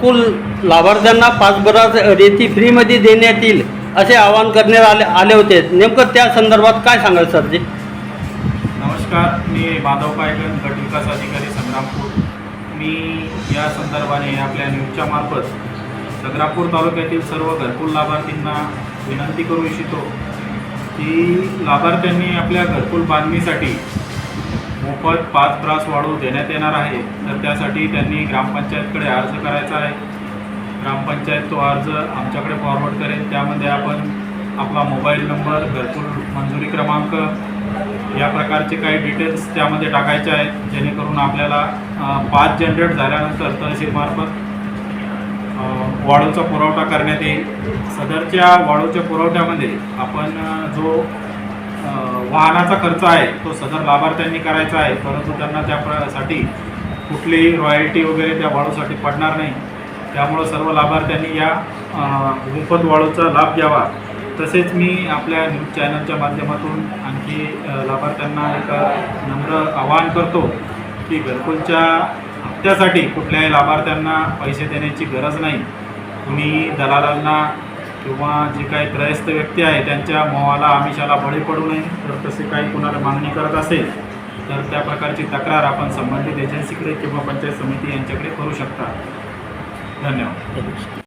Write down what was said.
घरकुल लाभार्थ्यांना पाच बराच रेती फ्रीमध्ये देण्यात येईल असे आवाहन करण्यात आले आले होते. नेमकं त्या संदर्भात काय सांगाल सर जी नमस्कार मी माधव पायगन गट विकास अधिकारी संग्रामपूर. मी या संदर्भाने आपल्या न्यूजच्या मार्फत संग्रामपूर तालुक्यातील सर्व घरकुल लाभार्थींना विनंती करू इच्छितो की लाभार्थ्यांनी आपल्या घरकुल बांधणीसाठी मोफत पाच त्रास वाढू देण्यात येणार आहे. तर त्यासाठी त्यांनी ग्रामपंचायतकडे अर्ज करायचा आहे. ग्रामपंचायत तो अर्ज आमच्याकडे फॉरवर्ड करेल. त्यामध्ये आपण आपला मोबाईल नंबर घरकुल मंजुरी क्रमांक या प्रकारचे काही डिटेल्स त्यामध्ये टाकायचे आहेत. जेणेकरून आपल्याला पाच जनरेट झाल्यानंतर तहसीलमार्फत वाळूचा पुरवठा करण्यात येईल. सदरच्या वाळूच्या पुरवठ्यामध्ये आपण जो वाहनाचा खर्च आहे तो सदर लाभार्थ्यांनी करायचा आहे परंतु त्यांना त्यासाठी कुठलीही रॉयल्टी वगैरे त्या वाळूसाठी पडणार नाही. त्यामुळं सर्व लाभार्थ्यांनी या मोफत वाळूचा लाभ घ्यावा. तसेच मी आपल्या न्यूज चॅनलच्या माध्यमातून आणखी लाभार्थ्यांना एक नम्र आवाहन करतो की घरकुलच्या हप्त्यासाठी कुठल्याही लाभार्थ्यांना पैसे देण्याची गरज नाही. तुम्ही दलालांना किंवा जे काही त्रयस्थ व्यक्ती आहे त्यांच्या मोहाला आमिषाला बळी पडू नये. तर तसे काही कुणाला मागणी करत असेल तर त्या प्रकारची तक्रार आपण संबंधित एजन्सीकडे किंवा पंचायत समिती यांच्याकडे करू शकता. धन्यवाद.